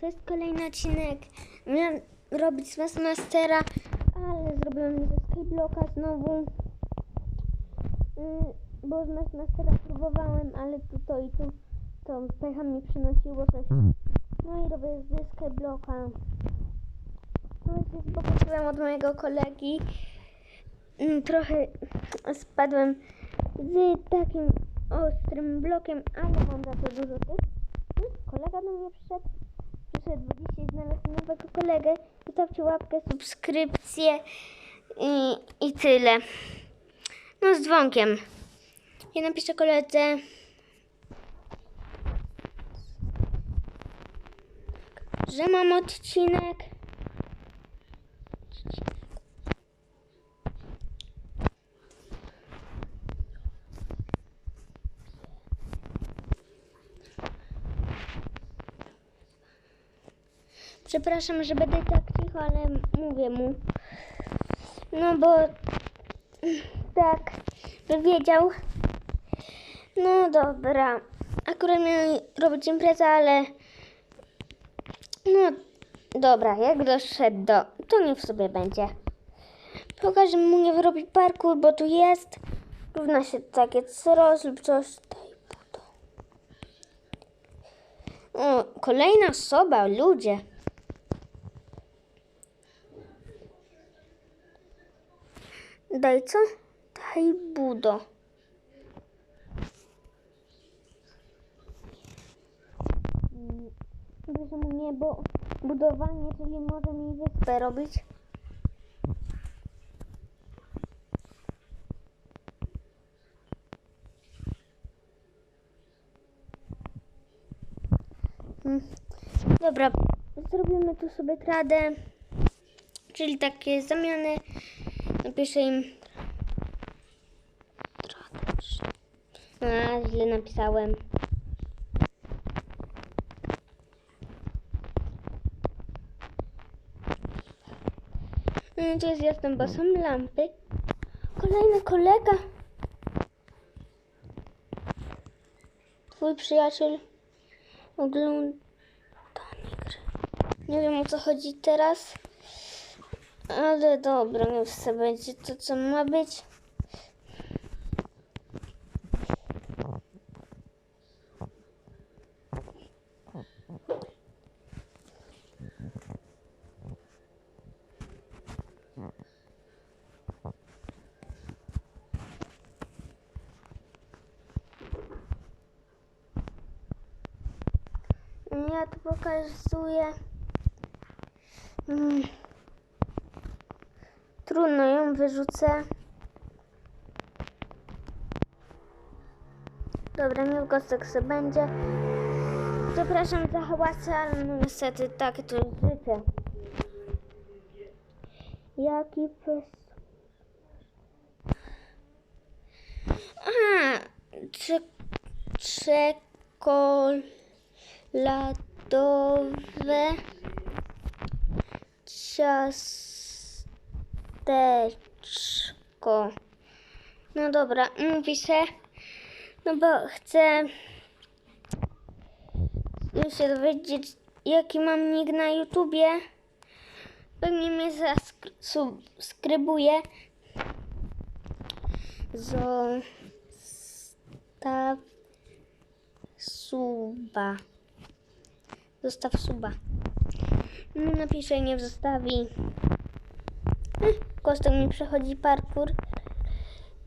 To jest kolejny odcinek. Miałam robić z Mastera, ale zrobiłam ze Skyblocka znowu. Yy, Bo z Mastera próbowałem, ale tu to i tu to pecha mi przynosiło coś. No i robię ze Skyblocka. No i poprosiłam od mojego kolegi. Mm, Trochę spadłem z takim ostrym blokiem, ale mam za to dużo tych. Hmm, Kolega do mnie przyszedł. Przyszedł, dzisiaj znalazł nowego kolegę. Zostawcie łapkę, subskrypcję i, i tyle. No z dzwonkiem. Ja napiszę koledze. Że mam odcinek. Przepraszam, że będę tak cicho, ale mówię mu. No bo tak, by wiedział. No dobra. Akurat miałem robić imprezę, ale no dobra, jak doszedł do, to niech sobie będzie. Pokażę mu nie robić parkour, bo tu jest. Równa się takie cross lub coś. O, kolejna osoba, ludzie. Daj co? Daj budo. Mm, Bierze mu niebo, budowanie, czyli może mi wyspę robić. Mm, Dobra, zrobimy tu sobie tradę, czyli takie zamiany. Napiszę im. A, źle napisałem. Mm, Tu jest jasne, bo są lampy. Kolejny kolega. Twój przyjaciel ogląda. Nie wiem o co chodzi teraz. Ale dobra, niech sobie będzie to, co ma być. Ja tu pokazuję. Mm. Trudno ją wyrzucę. Dobra, niech gostek se będzie. Przepraszam za hałasy, ale no niestety takie to jest życie. Jaki pes... A, cze... czekoladowe ciasteczko. No dobra, mówi się, no bo chcę się dowiedzieć, jaki mam nick na YouTubie. Pewnie mnie zasubskrybuje. Zostaw suba. Zostaw suba. No napiszę, nie zostawi. Kostek mi przechodzi parkour.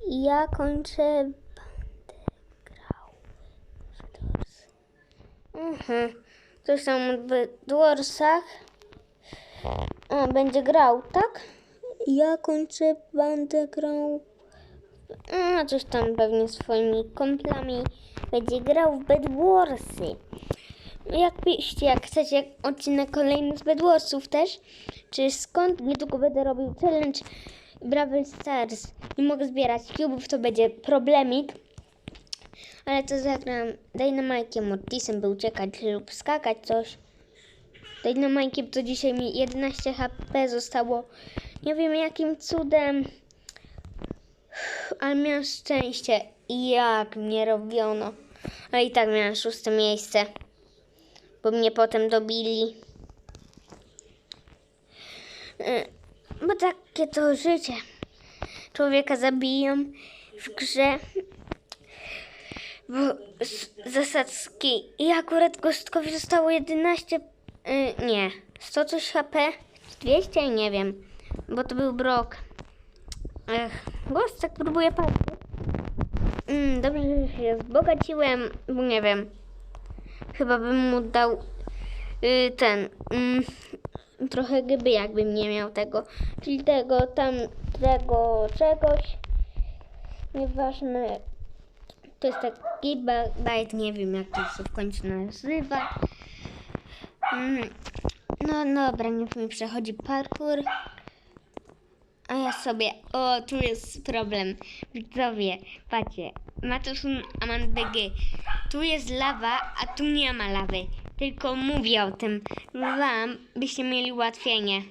I ja kończę. Grał w. Mhm. Coś tam o Dwarsach. A, będzie grał, tak? Ja kończę, będę grał. A, coś tam pewnie swoimi komplami będzie grał w Bedwarsy. Jak piszcie, jak chcecie odcinek kolejny z Bedwarsów też, czy skąd niedługo będę robił challenge Brawl Stars i mogę zbierać cubów, to będzie problemik. Ale to zagram Dynamike'iem, Mortisem, by uciekać lub skakać coś. Dynamike'iem to dzisiaj mi 11 HP zostało. Nie wiem jakim cudem, ale miałem szczęście. Jak mnie robiono. Ale i tak miałem szóste miejsce. Bo mnie potem dobili. Y, Bo takie to życie. Człowieka zabiją w grze. Bo zasadzki. I akurat Gostkowi zostało 11. y, nie. 100 coś HP. 200? Nie wiem. Bo to był brok. Ech, Gostek próbuje patrzeć. Mm, dobrze, że się wzbogaciłem, bo nie wiem. Chyba bym mu dał y, ten. Mm, trochę gdyby jakbym nie miał tego. Czyli tego, tam, tego, czegoś. Nieważne. To jest taki bajt, nie wiem jak to się w końcu nazywa. Mm, no dobra, niech mi przechodzi parkour. A ja sobie, o, tu jest problem. Widzowie, patrzcie, Matusun Aman BG. Tu jest lawa, a tu nie ma lawy. Tylko mówię o tym wam, byście mieli ułatwienie.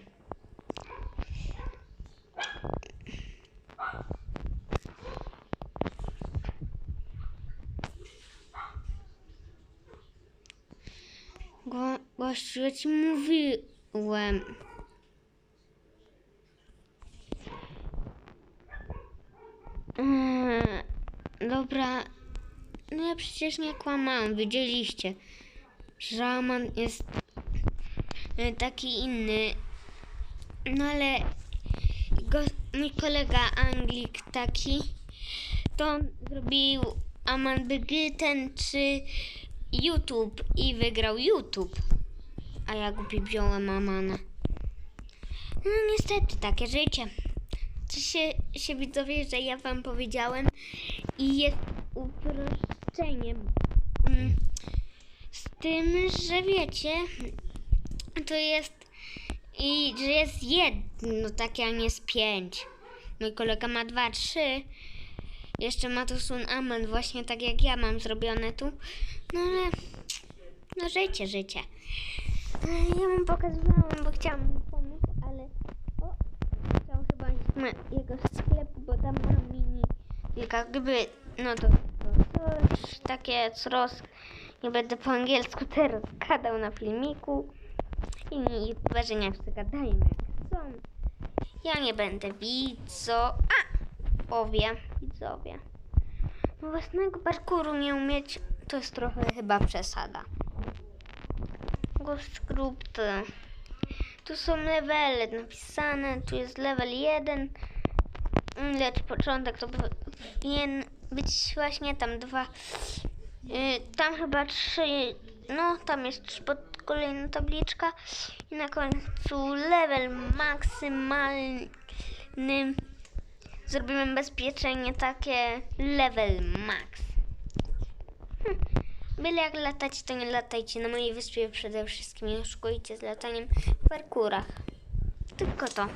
Go, gościu, ja ci mówiłem. Dobra. No ja przecież nie kłamałam, widzieliście. że Raman jest e, taki inny. No ale go, mój kolega Anglik taki, to on zrobił Aman Bygy ten czy YouTube i wygrał YouTube. A ja głupi wziąłem Amana. No niestety, takie życie. Co się, się widzowie, że ja wam powiedziałem i jest uproszczeniem. Mm, Z tym, że wiecie, to jest i że jest jedno takie, a nie z pięć. Mój kolega ma dwa, trzy. Jeszcze ma tu Sun Aman, właśnie tak jak ja mam zrobione tu. No ale, no życie, życie. E, Ja mu pokazywałam, bo chciałam mu pomóc, ale o, chciał chyba iść na jego sklepu, bo tam ma mini kilka gdyby, no to, to coś takie roz... Nie będę po angielsku teraz gadał na filmiku. Youtuberzy niech sobie gadają jak chcą. Ja nie będę widzo... A! Powie, widzowie. No własnego parkouru nie umieć, to jest trochę chyba przesada. To... Tu są levele napisane, tu jest level 1, lecz początek to powinien być właśnie tam dwa, y, tam chyba trzy, no tam jest pod kolejna tabliczka i na końcu level maksymalny. Zrobimy bezpieczenie takie level max. Hm. Byle jak latać, to nie latajcie na mojej wyspie przede wszystkim. Nie oszukujcie z lataniem w parkurach. Tylko to.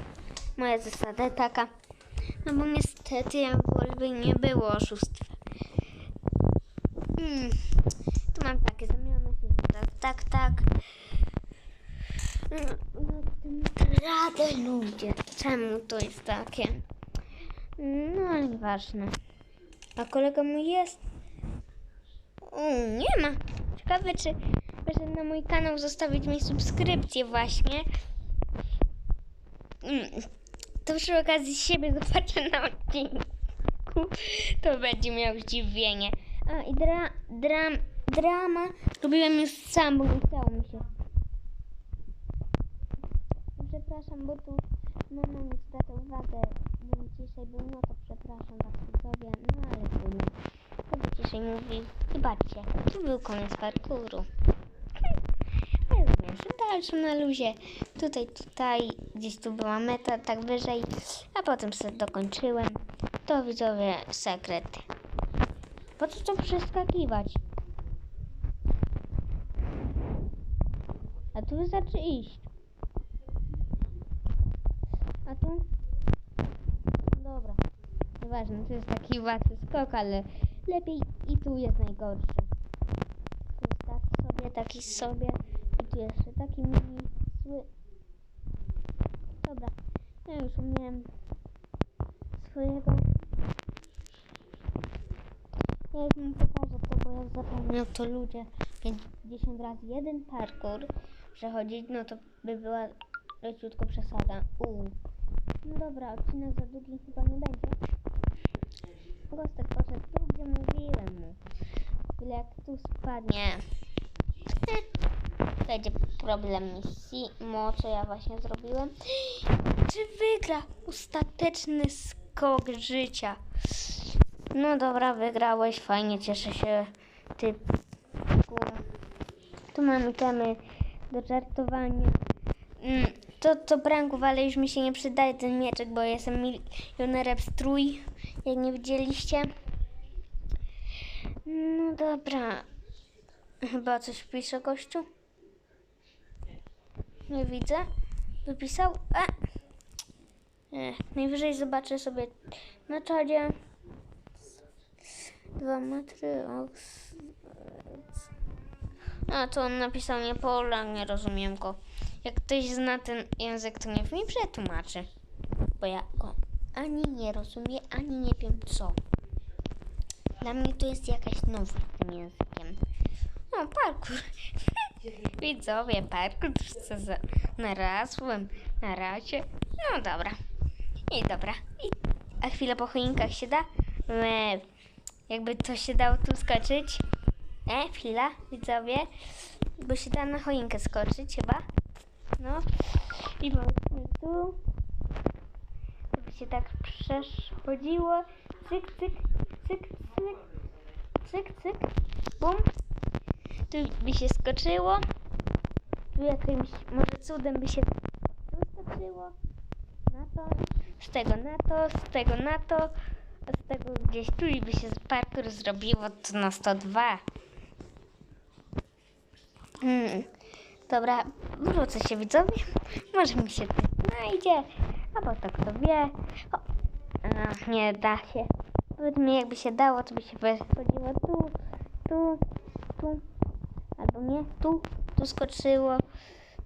Moja zasada taka. No bo niestety wolby nie było oszustw. Mm. Tu mam takie zamiany. Tak, tak, tak. Radę ludzie. Czemu to jest takie? No, ale nieważne. A kolega mój jest? O, nie ma. Ciekawe, czy wyszedł na mój kanał zostawić mi subskrypcję właśnie. To przy okazji siebie zobaczę na odcinku. To będzie miał zdziwienie. A i dra, dram, drama robiłem już sam, bo nie chciało mi się. Przepraszam, bo tu mama mi zwraca uwagę, bym ciszej był, no to przepraszam was widzowie, no ale trudno. Będę ciszej mówił i baczcie, tu był koniec parkouru. Rozumiem, że na luzie. Tutaj, tutaj, gdzieś tu była meta, tak wyżej, a potem sobie dokończyłem. To widzowie sekret. Po co to przeskakiwać? A tu wystarczy iść. A tu? Dobra. Nieważne, to jest taki łatwy skok, ale lepiej i tu jest najgorszy. Tu jest taki sobie, taki sobie. I tu jeszcze taki mini zły. Dobra. Ja już umiem swojego. Ja już mu pokażę to, bo jak zapomniał to ludzie 50 razy jeden parkour przechodzić, no to by była leciutko przesada. Uuu. No dobra, odcinek za długi chyba nie będzie. Gostek poszedł tu, gdzie mówiłem mu. Byle jak tu spadnie. Będzie problem misji, mo, co ja właśnie zrobiłem. Czy wygra ostateczny skok życia? No dobra, wygrałeś, fajnie, cieszę się, typku. Tu mamy temy do żartowania. Mm, to to pranków, ale już mi się nie przydaje ten mieczek, bo jestem milionerem strój, jak nie widzieliście. No dobra. Chyba coś pisze gościu. Nie widzę. Wypisał? E! Ech, najwyżej zobaczę sobie na czadzie. Dwa metry. oks- A, to on napisał nie Pola, nie rozumiem go. Jak ktoś zna ten język, to niech mi przetłumaczy. Bo ja go ani nie rozumiem, ani nie wiem co. Dla mnie to jest jakaś nowość tym językiem. O, parkour. Widzowie, parkour co za... narazłem na razie. No dobra. I dobra. I... A chwilę po choinkach się da? E, jakby to się dało tu skoczyć. E, chwila, widzowie. Bo się da na choinkę skoczyć chyba. No. I powiedzmy tu. Żeby się tak przeszkodziło. Cyk, cyk, cyk, cyk. Cyk, cyk. Bum. Tu by się skoczyło. Tu jakimś może cudem by się tu skoczyło. Na to. Z tego na to, z tego na to. A z tego gdzieś tu i by się parkour zrobiło to na 102. Hmm. Dobra, wrócę się widzowie. Może mi się tu znajdzie. Albo to kto wie. O. A, nie da się. Powiedz mi jakby się dało, to by się chodziło tu, tu. Nie, tu, tu skoczyło.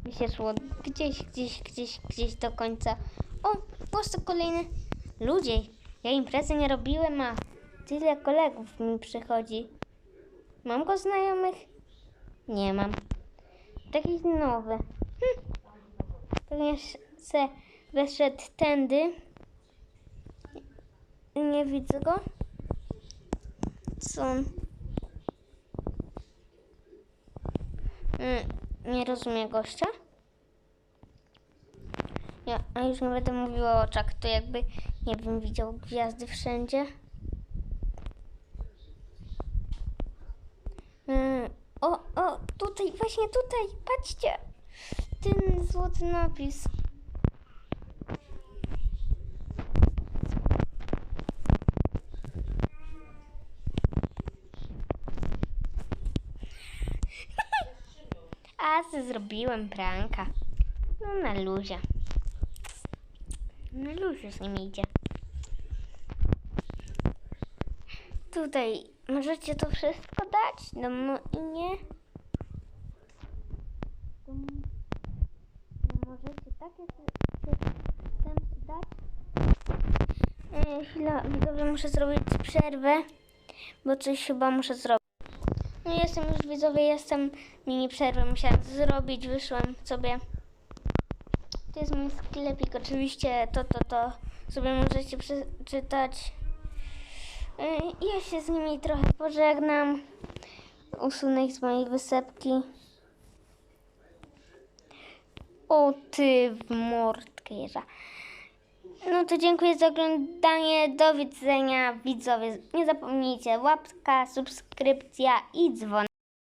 By się szło gdzieś, gdzieś, gdzieś, gdzieś do końca. O, posto kolejny. Ludzie, ja imprezy nie robiłem, a tyle kolegów mi przychodzi. Mam go znajomych? Nie mam. Jakiś nowy. Hm. Se weszedł tędy. Nie widzę go. Co on? Nie rozumiem gościa. Ja, a już nie będę mówiła o oczach, to jakby, nie wiem, widział gwiazdy wszędzie. Mm, o, o, tutaj, właśnie tutaj, patrzcie. Ten złoty napis. Se zrobiłem pranka. No na luzie. Na luzie z nim idzie. Tutaj możecie to wszystko dać mnie. To m- to możecie takie system dać. E, chwila, widzowie, muszę zrobić przerwę, bo coś chyba muszę zrobić. No jestem już widzowie, jestem mini przerwę musiałam zrobić, wyszłam sobie. To jest mój sklepik, oczywiście to, to, to sobie możecie przeczytać. Yy, Ja się z nimi trochę pożegnam. Usunę ich z mojej wysepki. O ty w mordkę jeża. No to dziękuję za oglądanie. Do widzenia widzowie. Nie zapomnijcie łapka, subskrypcja i dzwon.